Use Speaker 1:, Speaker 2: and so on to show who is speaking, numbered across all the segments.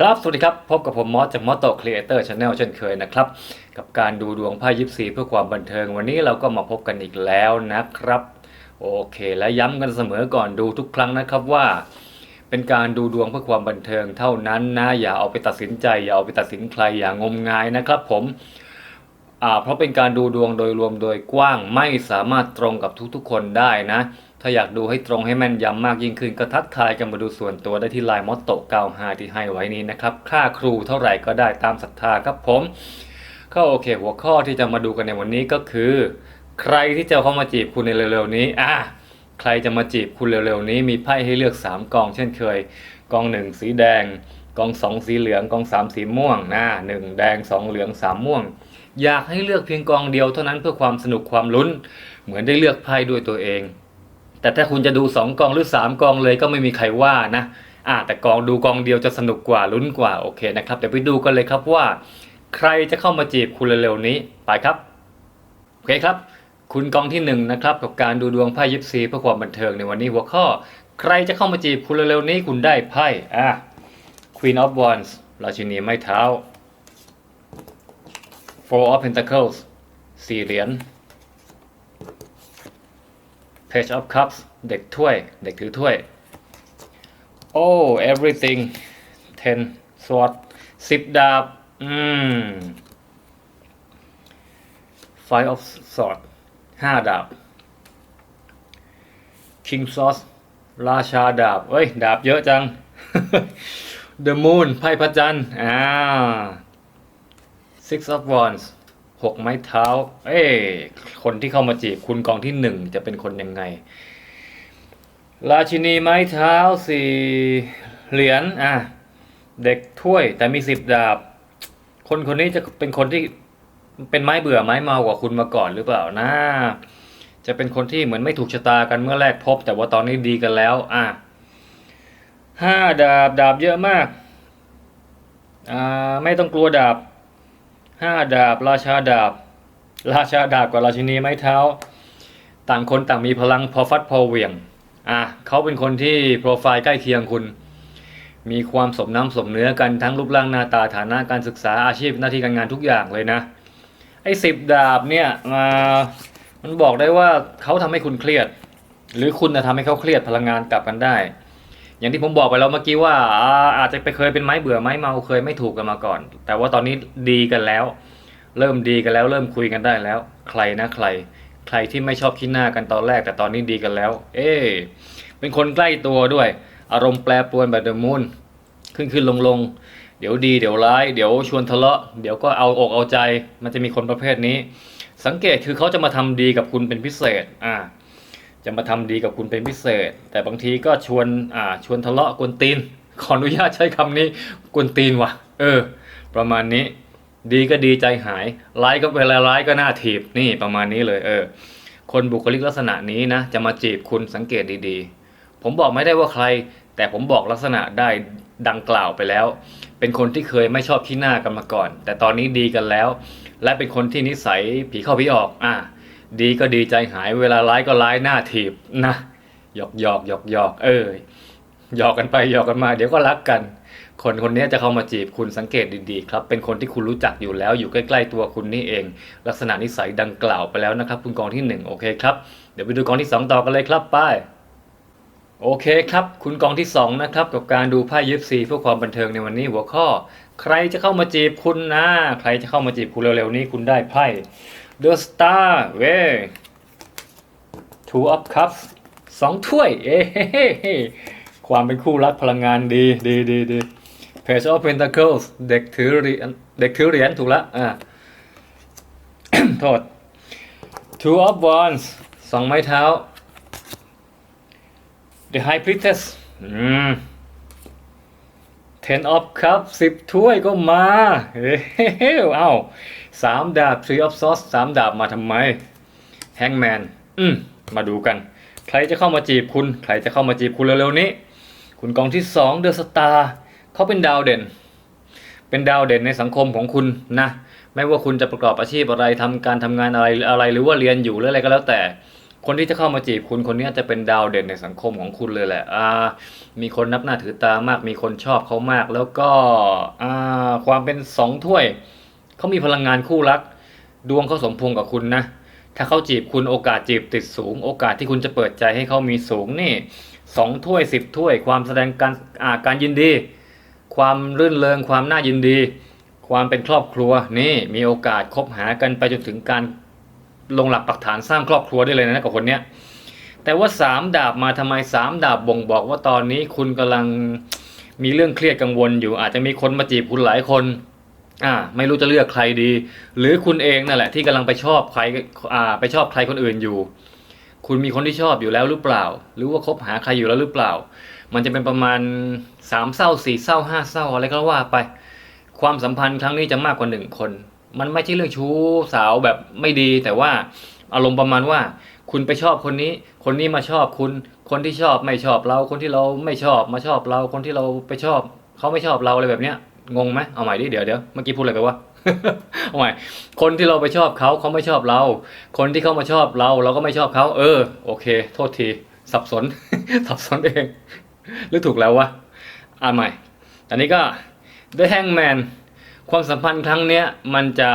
Speaker 1: ครับ สวัสดีครับ พบกับผมมอสจากมอสโตครีเอเตอร์ชาแนลเช่นเคยนะครับ กับการดูดวงไพ่ยิปซีเพื่อความบันเทิง วันนี้เราก็มาพบกันอีกแล้วนะครับ โอเค และย้ำกันเสมอก่อนดูทุกครั้งนะครับว่า เป็นการดูดวงเพื่อความบันเทิงเท่านั้นนะ อย่าเอาไปตัดสินใจ อย่าเอาไปตัดสินใคร อย่างมงายนะครับ ผม เพราะเป็นการดูดวงโดยรวมโดยกว้างไม่สามารถตรงกับทุกๆ คนได้นะ ถ้าอยากดูให้ตรงให้แม่นยำมากยิ่งขึ้นก็ทักทายกันมาดูส่วนตัวได้ที่ไลน์มอตโต95ที่ให้ไว้นี้นะครับ ค่าครูเท่าไหร่ก็ได้ตามศรัทธาครับผม ก็โอเค หัวข้อที่จะมาดูกันในวันนี้ก็คือ ใครที่จะเข้ามาจีบคุณในเร็วๆนี้อะใครจะมาจีบคุณเร็วๆนี้มีไพ่ให้เลือก 3 กอง เช่นเคย กองหนึ่งสีแดง กองสองสีเหลือง กองสามสีม่วงนะหนึ่งแดงสองเหลืองสามม่วง อยากให้เลือกเพียงกองเดียวเท่านั้นเพื่อความสนุกความลุ้น เหมือนได้เลือกไพ่ด้วยตัวเอง แต่ถ้าคุณจะดู 2 กองหรือ 3 กองเลยก็ไม่มีใครว่านะอ่าแต่กองดูกองเดียวจะสนุกกว่าลุ้นกว่าโอเคนะครับเดี๋ยวไปดูกันเลยครับว่า ใครจะเข้ามาจีบคุณเร็วๆนี้ไปครับโอเคครับ คุณกองที่หนึ่งนะครับกับการดูดวงไพ่ยิปซีเพื่อความบันเทิงในวันนี้หัวข้อ ใครจะเข้ามาจีบคุณเร็วๆนี้คุณได้ไพ่อะ Queen of Wands ราชินีไม้เท้า Four of Pentacles สี่เหรียญ Page of Cups เด็กถ้วย เด็กถือถ้วย Oh everything ten sword สิบดาบ อืม Five of sword ห้าดาบ King Sword ราชาดาบ เอ้ย ดาบเยอะจัง The Moon ไพ่พระจันทร์ อ่า Six of Wands หกไม้เท้า เอ้คนที่เข้ามาจีบคุณกองที่หนึ่งจะเป็นคนยังไง ราชินีไม้เท้าสี่เหรียญ อะ เด็กถ้วย แต่มีสิบดาบ คนคนนี้จะเป็นคนที่เป็นไม้เบื่อไม้เมากว่าคุณมาก่อนหรือเปล่านะจะเป็นคนที่เหมือนไม่ถูกชะตากันเมื่อแรกพบ แต่ว่าตอนนี้ดีกันแล้ว อะห้าดาบดาบเยอะมาก อ่า ไม่ต้องกลัวดาบ ห้าดาบ ราชาดาบ ราชาดาบกับราชินีไม้เท้า ต่างคนต่างมีพลังพอฟัดพอเหวี่ยงอะเขาเป็นคนที่โปรไฟล์ใกล้เคียงคุณ มีความสมน้ำสมเนื้อกันทั้งรูปร่างหน้าตาฐานะการศึกษาอาชีพหน้าที่การงานทุกอย่างเลยนะ ไอ้สิบดาบเนี่ยมามันบอกได้ว่าเขาทำให้คุณเครียด หรือคุณจะทำให้เขาเครียดพลังงานกลับกันได้ อย่างที่ผมบอกไปแล้วเมื่อกี้ว่าอาอาจจะไปเคยเป็นไม้เบื่อไม้เมาเคยไม่ถูกกันมาก่อน แต่ว่าตอนนี้ดีกันแล้ว เริ่มดีกันแล้ว เริ่มคุยกันได้แล้ว ใครนะใคร ใครที่ไม่ชอบคิดหน้ากันตอนแรก แต่ตอนนี้ดีกันแล้ว เอ๊เป็นคนใกล้ตัวด้วย อารมณ์แปรปรวนแบบเดอะมูนขึ้นขึ้นลงลงเดี๋ยวดี เดี๋ยวร้าย เดี๋ยวชวนทะเลาะ เดี๋ยวก็เอาอกเอาใจ มันจะมีคนประเภทนี้ สังเกตคือเขาจะมาทำดีกับคุณเป็นพิเศษ อ่า จะมาทำดีกับคุณเป็นพิเศษ แต่บางทีก็ชวนอ่าชวนทะเลาะกวนตีน ขออนุญาตใช้คำนี้กวนตีนว่ะเออ ประมาณนี้ ดีก็ดีใจหายร้ายก็เวลาร้ายก็น่าถีบนี่ประมาณนี้เลยเออ คนบุคลิกลักษณะนี้นะ จะมาจีบคุณสังเกตดีๆ ผมบอกไม่ได้ว่าใคร แต่ผมบอกลักษณะได้ดังกล่าวไปแล้ว เป็นคนที่เคยไม่ชอบขี้หน้ากันมาก่อน แต่ตอนนี้ดีกันแล้ว และเป็นคนที่นิสัยผีเข้าผีออกอะ ดีก็ดีใจหายเวลาร้ายก็ร้ายหน้าถีบนะหยอกหยอกหยอกหยอกเออหยอกกันไปหยอกกันมา เดี๋ยวก็รักกัน คนคนนี้จะเข้ามาจีบคุณสังเกตดีๆครับ เป็นคนที่คุณรู้จักอยู่แล้วอยู่ใกล้ๆตัวคุณนี่เอง ลักษณะนิสัยดังกล่าวไปแล้วนะครับ คุณกองที่หนึ่งโอเคครับ เดี๋ยวไปดูกองที่สองต่อกันเลยครับไป้ายโอเคครับ คุณกองที่สองนะครับกับการดูไพ่ยิปซีเพื่อความบันเทิงในวันนี้หัวข้อ ใครจะเข้ามาจีบคุณนะ ใครจะเข้ามาจีบคุณเร็วๆนี้คุณได้ไพ่ The Star เว้ Two of Cups สองถ้วย เอ้ความเป็นคู่รักพลังงานดีดีดีดี Page of Pentacles เด็กถือเหรียญเด็กถือเหรียญถูกละอ่าโทษ Two of Wands สองไม้เท้า The High Priestess อืม Ten of Cups สิบถ้วยก็มา เฮ้เฮ้เอ้า สามดาบ Tree of Swords สามดาบมาทำไม Hangman อืมมาดูกัน ใครจะเข้ามาจีบคุณ ใครจะเข้ามาจีบคุณเร็วๆนี้ คุณกองที่สองเดอะสตาร์เขาเป็นดาวเด่น เป็นดาวเด่นในสังคมของคุณนะ ไม่ว่าคุณจะประกอบอาชีพอะไรทำการทำงานอะไรอะไรหรือว่าเรียนอยู่หรืออะไรก็แล้วแต่คนที่จะเข้ามาจีบคุณคนนี้จะเป็นดาวเด่นในสังคมของคุณเลยแหละอ่ามีคนนับหน้าถือตามาก มีคนชอบเขามาก แล้วก็อ่าความเป็นสองถ้วย เขามีพลังงานคู่รัก ดวงเขาสมพงษ์กับคุณนะ ถ้าเขาจีบคุณโอกาสจีบติดสูง โอกาสที่คุณจะเปิดใจให้เขามีสูงนี่สองถ้วยสิบถ้วย ความแสดงการอ่าการยินดี ความรื่นเริงความน่ายินดี ความเป็นครอบครัวนี่มีโอกาสคบหากันไปจนถึงการลงหลักปักฐานสร้างครอบครัวได้เลยนะกับคนเนี้ยแต่ว่าสามดาบมาทำไมสามดาบบ่งบอกว่าตอนนี้คุณกำลังมีเรื่องเครียดกังวลอยู่อาจจะมีคนมาจีบคุณหลายคน อ่าไม่รู้จะเลือกใครดี หรือคุณเองนั่นแหละ ที่กำลังไปชอบใครอ่าไปชอบใครคนอื่นอยู่ คุณมีคนที่ชอบอยู่แล้วหรือเปล่า หรือว่าคบหาใครอยู่แล้วหรือเปล่า มันจะเป็นประมาณสามเศร้าสี่เศร้าห้าเศร้าอะไรก็ว่าไป ความสัมพันธ์ครั้งนี้จะมากกว่าหนึ่งคน มันไม่ใช่เรื่องชู้สาวแบบไม่ดี แต่ว่าอารมณ์ประมาณว่า คุณไปชอบคนนี้ คนนี้มาชอบคุณ คนที่ชอบไม่ชอบเรา คนที่เราไม่ชอบมาชอบเรา คนที่เราไปชอบ เขาไม่ชอบเราอะไรแบบเนี้ย งงไหมเอาใหม่ดิเดี๋ยวเดี๋ยวเมื่อกี้พูดอะไรไปวะเอาใหม่คนที่เราไปชอบเขาเขาไม่ชอบเรา คนที่เขามาชอบเรา เราก็ไม่ชอบเขาเออ โอเค โทษที สับสน สับสนเองหรือถูกแล้ววะอ่าใหม่ตอนนี้ก็ The Hangman ความสัมพันธ์ครั้งเนี้ยมันจะ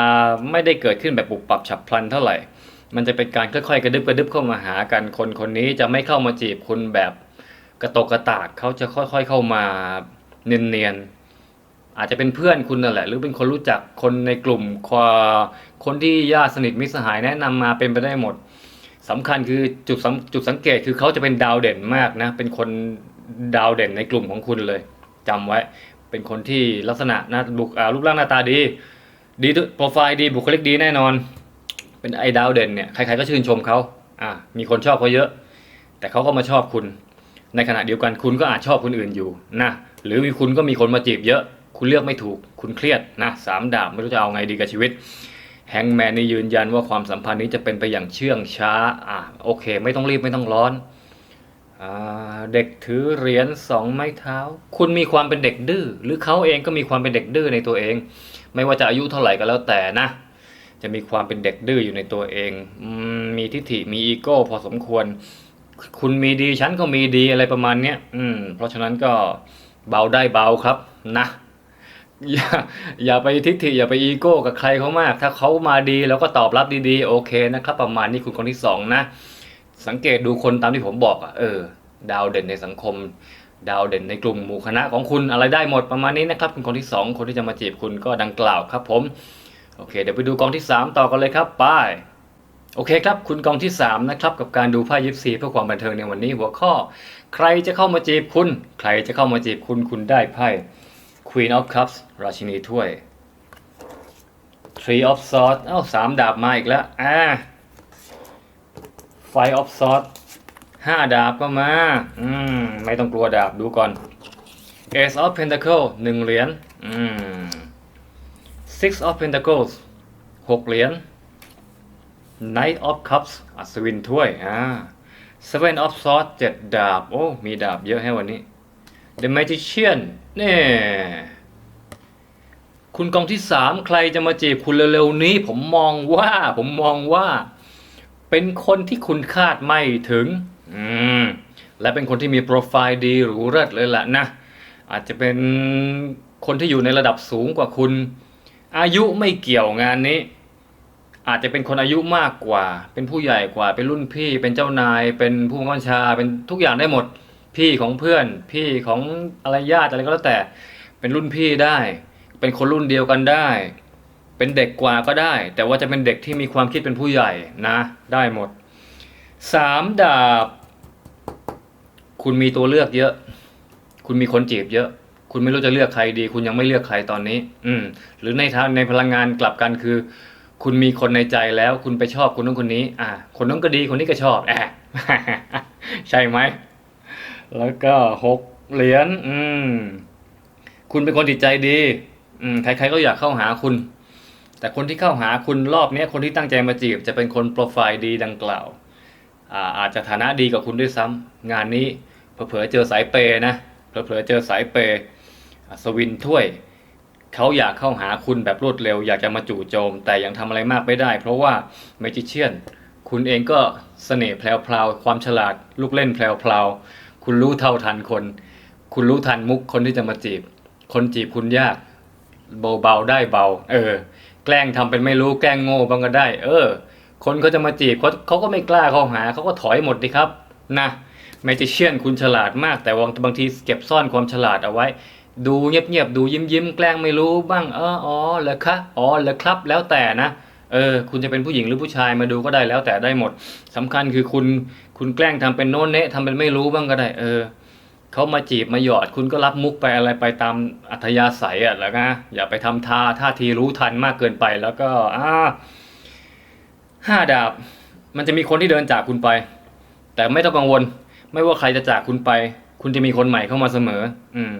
Speaker 1: ไม่ได้เกิดขึ้นแบบปุบปับฉับพลันเท่าไหร่ มันจะเป็นการค่อยๆกระดึบกระดึบเข้ามาหากันคนคนนี้จะไม่เข้ามาจีบคุณแบบกระตกกระตากเขาจะค่อย ๆเข้ามาเนียนๆ อาจจะเป็นเพื่อนคุณนั่นแหละ หรือเป็นคนรู้จักคนในกลุ่มคนที่ญาติสนิทมิตรสหายแนะนำมาเป็นไปได้หมดสำคัญคือจุดสังจุดสังเกตคือเขาจะเป็นดาวเด่นมากนะ เป็นคนดาวเด่นในกลุ่มของคุณเลยจำไว้ เป็นคนที่ลักษณะหน้าบุครูปร่างหน้าตาดี ดีโปรไฟล์ดีบุคลิกดีแน่นอน เป็นไอ้ดาวเด่นเนี่ยใครๆก็ชื่นชมเขาอ่ามีคนชอบเขาเยอะ แต่เขาก็มาชอบคุณ ในขณะเดียวกันคุณก็อาจชอบคนอื่นอยู่นะหรือมีคุณก็มีคนมาจีบเยอะ คุณเลือกไม่ถูกคุณเครียดนะสามดาบไม่รู้จะเอาไงดีกับชีวิตแฮงแมนนี่ยืนยันว่าความสัมพันธ์นี้จะเป็นไปอย่างเชื่องช้าอะโอเค ไม่ต้องรีบไม่ต้องร้อนอเด็กถือเหรียญสองไม้เท้า คุณมีความเป็นเด็กดื้อหรือเขาเองก็มีความเป็นเด็กดื้อในตัวเอง ไม่ว่าจะอายุเท่าไหร่ก็แล้วแต่นะ จะมีความเป็นเด็กดื้ออยู่ในตัวเองมมีทิฐิมีอีโก้พอสมควร คุณมีดีฉันก็มีดีอะไรประมาณเนี้ยอืมเพราะฉะนั้นก็เบาได้เบาครับนะ อย่าอย่าไปทิฐิอย่าไปอีโก้กับใครเขามาก ถ้าเขามาดีเราก็ตอบรับดีๆ โอเคนะครับ ประมาณนี้คุณคนที่สองนะ สังเกตดูคนตามที่ผมบอกอะเออ ดาวเด่นในสังคม ดาวเด่นในกลุ่มหมู่คณะของคุณอะไรได้หมดประมาณนี้นะครับ คุณคนที่สองคนที่จะมาจีบคุณก็ดังกล่าวครับ ผมโอเค เดี๋ยวไปดูกองที่สามต่อกันเลยครับไปโอเคครับ คุณกองที่สามนะครับ กับการดูไพ่ยิปซีเพื่อความบันเทิงในวันนี้หัวข้อ ใครจะเข้ามาจีบคุณ ใครจะเข้ามาจีบคุณคุณได้ไพ่ Queen of Cups ราชินีถ้วย Three of Swords เอ้าสามดาบมาอีกแล้วอ่า Five of Swords ห้าดาบก็มา อืม ไม่ต้องกลัวดาบดูก่อน Ace of Pentacles หนึ่งเหรียญ อืม Six of Pentacles หกเหรียญ Knight of Cups อัศวินถ้วย อ่า Seven of Swords เจ็ดดาบ โอ้ มีดาบเยอะให้วันนี้ The Magician นี่คุณกองที่สามใครจะมาจีบคุณเร็วๆนี้ ผมมองว่า ผมมองว่า เป็นคนที่คุณคาดไม่ถึง อืม และเป็นคนที่มีโปรไฟล์ดีหรูเลิศเลยแหละนะ อาจจะเป็นคนที่อยู่ในระดับสูงกว่าคุณ อายุไม่เกี่ยวงานนี้ อาจจะเป็นคนอายุมากกว่า เป็นผู้ใหญ่กว่า เป็นรุ่นพี่ เป็นเจ้านาย เป็นผู้บังคับบัญชา เป็นทุกอย่างได้หมด พี่ของเพื่อน พี่ของอะไรญาติอะไรก็แล้วแต่ เป็นรุ่นพี่ได้ เป็นคนรุ่นเดียวกันได้ เป็นเด็กกว่าก็ได้ แต่ว่าจะเป็นเด็กที่มีความคิดเป็นผู้ใหญ่นะ ได้หมดสามดาบ คุณมีตัวเลือกเยอะ คุณมีคนจีบเยอะ คุณไม่รู้จะเลือกใครดี คุณยังไม่เลือกใครตอนนี้ อืม หรือในทางในพลังงานกลับกันคือ คุณมีคนในใจแล้ว คุณไปชอบคนนู้นคนนี้ อ่า คนนู้นก็ดีคนนี้ก็ชอบแอะใช่ไหม แล้วก็หกเหรียญอืม คุณเป็นคนจิตใจดี อืมใครๆก็อยากเข้าหาคุณ แต่คนที่เข้าหาคุณรอบนี้คนที่ตั้งใจมาจีบ จะเป็นคนโปรไฟล์ดีดังกล่าวอาอาจจะฐานะดีกว่าคุณด้วยซ้ำงานนี้เผลอเจอสายเปย์นะเผลอเจอสายเปย์อัศวินถ้วยเขาอยากเข้าหาคุณแบบรวดเร็ว อยากจะมาจู่โจม แต่ยังทำอะไรมากไม่ได้ เพราะว่าเมจิเชียนคุณเองก็เสน่ห์แพรวๆความฉลาดลูกเล่นแพรวๆ คุณรู้เท่าทันคน คุณรู้ทันมุกคนที่จะมาจีบ คนจีบคุณยาก เบาๆได้เบา เออ แกล้งทำเป็นไม่รู้แกล้งโง่บ้างก็ได้ เออ คนเขาจะมาจีบเขาเขาก็ไม่กล้าเข้าหาเขาก็ถอยหมดดิครับ นะแมจิเชียนคุณฉลาดมาก แต่บางบางทีเก็บซ่อนความฉลาดเอาไว้ ดูเงียบๆดูยิ้มๆแกล้งไม่รู้บ้างเอออ๋อเหรอคะอ๋อเหรอครับ แล้วแต่นะ เออคุณจะเป็นผู้หญิงหรือผู้ชายมาดูก็ได้แล้วแต่ได้หมดสำคัญคือคุณคุณแกล้งทำเป็นโน้นเนะทำเป็นไม่รู้บ้างก็ได้ เออเขามาจีบมาหยอดคุณก็รับมุกไปอะไรไปตามอัธยาศัยอะแล้วนะอย่าไปทำท่าท่าทีรู้ทันมากเกินไปแล้วก็อ่าห้าดาบ มันจะมีคนที่เดินจากคุณไป แต่ไม่ต้องกังวล ไม่ว่าใครจะจากคุณไป คุณจะมีคนใหม่เข้ามาเสมอ อืม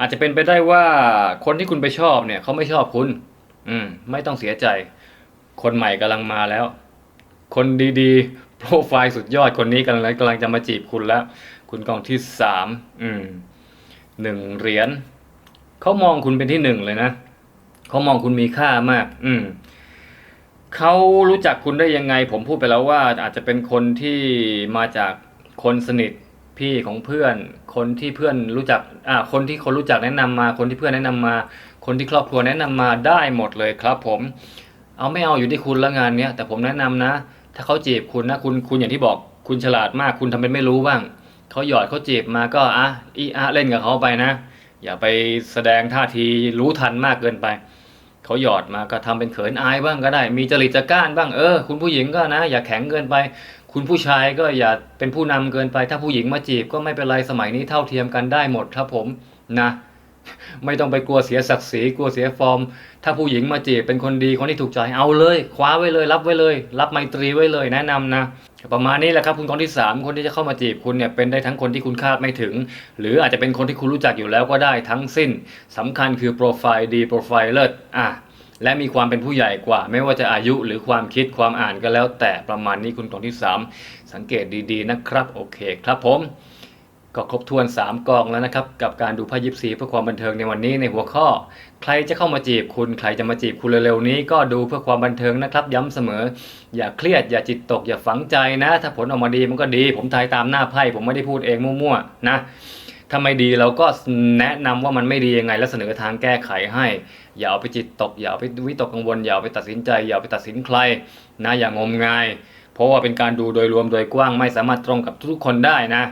Speaker 1: อาจจะเป็นไปได้ว่าคนที่คุณไปชอบเนี่ยเขาไม่ชอบคุณ อืม ไม่ต้องเสียใจ คนใหม่กำลังมาแล้ว คนดีๆ โปรไฟล์สุดยอดคนนี้กำลังกำลังจะมาจีบคุณแล้ว คุณกองที่สามอืมหนึ่งเหรียญเขามองคุณเป็นที่หนึ่งเลยนะเขามองคุณมีค่ามาก อืมเขารู้จักคุณได้ยังไง ผมพูดไปแล้วว่า อาจจะเป็นคนที่มาจากคนสนิทพี่ของเพื่อน คนที่เพื่อนรู้จัก อ่า คนที่คนรู้จักแนะนำมา คนที่เพื่อนแนะนำมา คนที่ครอบครัวแนะนำมาได้หมดเลยครับ ผม เอาไม่เอาอยู่ที่คุณละงานเนี้ยแต่ผมแนะนำนะ ถ้าเขาจีบคุณนะคุณคุณอย่างที่บอกคุณฉลาดมาก คุณทำเป็นไม่รู้บ้างเขาหยอดเขาจีบมาก็อะอีอะเล่นกับเขาไปนะ อย่าไปแสดงท่าทีรู้ทันมากเกินไปเขาหยอดมาก็ทำเป็นเขินอายบ้างก็ได้ มีจริตจักร้านบ้างเออคุณผู้หญิงก็นะ อย่าแข็งเกินไป คุณผู้ชายก็อย่าเป็นผู้นำเกินไป ถ้าผู้หญิงมาจีบก็ไม่เป็นไรสมัยนี้เท่าเทียมกันได้หมดครับผมนะ ไม่ต้องไปกลัวเสียศักดิ์ศรีกลัวเสียฟอร์ม ถ้าผู้หญิงมาจีบเป็นคนดีคนที่ถูกใจเอาเลย คว้าไว้เลย รับไว้เลย รับไมตรีไว้เลยแนะนำนะ ประมาณนี้แหละครับคุณกองที่สามคนที่จะเข้ามาจีบคุณเนี่ยเป็นได้ทั้งคนที่คุณคาดไม่ถึง หรืออาจจะเป็นคนที่คุณรู้จักอยู่แล้วก็ได้ทั้งสิ้นสำคัญคือโปรไฟล์ดีโปรไฟล์เลิศอะและมีความเป็นผู้ใหญ่กว่า ไม่ว่าจะอายุหรือความคิดความอ่านก็แล้ว แต่ประมาณนี้คุณกองที่สามสังเกตดีๆนะครับ โอเคครับผม ก็ครบถ้วน 3 กองแล้วนะครับ กับการดูไพ่ยิปซีเพื่อความบันเทิงในวันนี้ในหัวข้อ ใครจะเข้ามาจีบคุณใครจะมาจีบคุณเร็วๆนี้ ก็ดูเพื่อความบันเทิงนะครับ ย้ำเสมอ อย่าเครียดอย่าจิตตกอย่าฝังใจนะ ถ้าผลออกมาดีมันก็ดี ผมทายตามหน้าไพ่ผมไม่ได้พูดเองมั่วๆนะถ้าไม่ดีเราก็แนะนำว่ามันไม่ดียังไง และเสนอทางแก้ไขให้ อย่าเอาไปจิตตก อย่าเอาไปวิตกกังวล อย่าเอาไปตัดสินใจ อย่าไปตัดสินใครนะอย่างมงาย เพราะว่าเป็นการดูโดยรวมโดยกว้างไม่สามารถตรงกับทุกคนได้นะ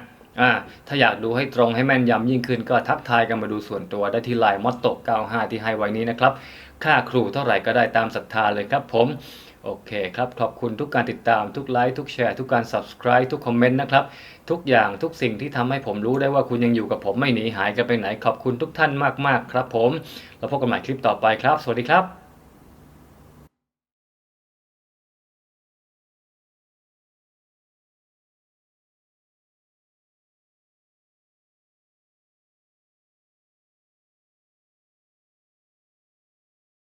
Speaker 1: อ่าถ้าอยากดูให้ตรงให้แม่นยำยิ่งขึ้นก็ทักทายกันมาดูส่วนตัวได้ที่ไลน์มอตโต95 ที่ให้ไว้นี้นะครับ ค่าครูเท่าไหร่ก็ได้ตามศรัทธาเลยครับผมโอเคครับ ขอบคุณทุกการติดตามทุกไลค์ทุกแชร์ทุกการ subscribe ทุกคอมเมนต์นะครับ ทุกอย่างทุกสิ่งที่ทำให้ผมรู้ได้ว่าคุณยังอยู่กับผมไม่หนีหายกันไปไหน ขอบคุณทุกท่านมากๆครับผม แล้วพบกันใหม่คลิปต่อไปครับ สวัสดีครับ